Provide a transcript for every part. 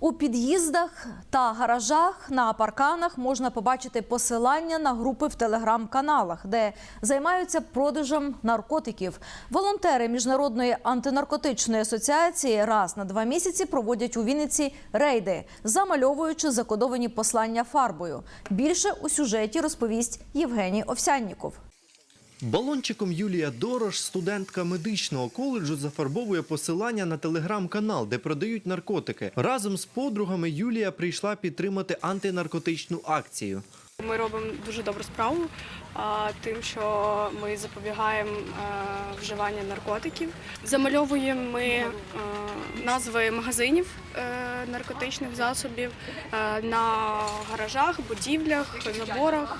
У під'їздах та гаражах на парканах можна побачити посилання на групи в телеграм-каналах, де займаються продажем наркотиків. Волонтери міжнародної антинаркотичної асоціації раз на два місяці проводять у Вінниці рейди, замальовуючи закодовані послання фарбою. Більше у сюжеті розповість Євгеній Овсянніков. Балончиком Юлія Дорош, студентка медичного коледжу, зафарбовує посилання на телеграм-канал, де продають наркотики. Разом з подругами Юлія прийшла підтримати антинаркотичну акцію. Ми робимо дуже добру справу тим, що ми запобігаємо е, вживання наркотиків. Замальовуємо ми е, назви магазинів е, наркотичних засобів на гаражах, будівлях, заборах.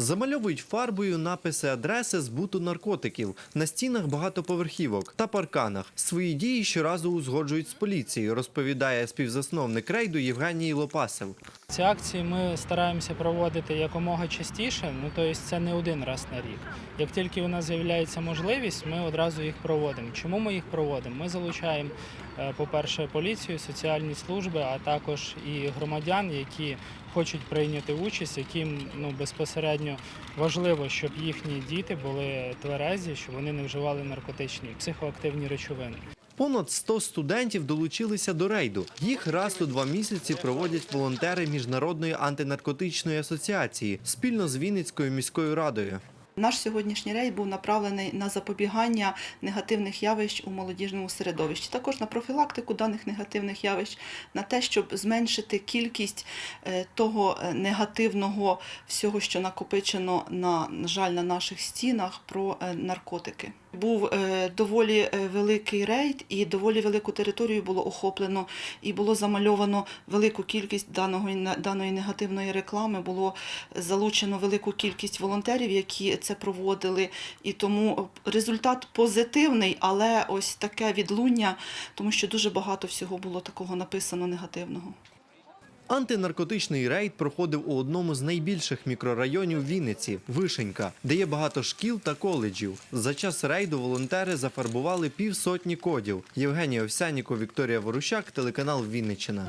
Замальовують фарбою написи адреси збуту наркотиків на стінах багатоповерхівок та парканах. Свої дії щоразу узгоджують з поліцією, розповідає співзасновник рейду Євгеній Лопасев. Ці акції ми стараємося проводити якомога частіше, ну тобто це не один раз на рік. Як тільки у нас з'являється можливість, ми одразу їх проводимо. Чому ми їх проводимо? Ми залучаємо, е, по-перше, поліцію, соціальні служби, а також і громадян, які хочуть прийняти участь, яким ну безпосередньо важливо, щоб їхні діти були тверезі, щоб вони не вживали наркотичні психоактивні речовини. Понад 100 студентів долучилися до рейду. Їх раз у два місяці проводять волонтери Міжнародної антинаркотичної асоціації спільно з Вінницькою міською радою. Наш сьогоднішній рейд був направлений на запобігання негативних явищ у молодіжному середовищі, також на профілактику даних негативних явищ, на те, щоб зменшити кількість е, того е, негативного всього, що накопичено на, жаль, на наших стінах про е, наркотики. Був е, доволі е, великий рейд, і доволі велику територію було охоплено, і було замальовано велику кількість даного даної негативної реклами. Було залучено велику кількість волонтерів, які це проводили. І тому результат позитивний, але ось таке відлуння, тому що дуже багато всього було такого написано негативного. Антинаркотичний рейд проходив у одному з найбільших мікрорайонів Вінниці Вишенька, де є багато шкіл та коледжів. За час рейду волонтери зафарбували півсотні кодів. Євгенія Овсяніко, Вікторія Ворущак, телеканал Вінниччина.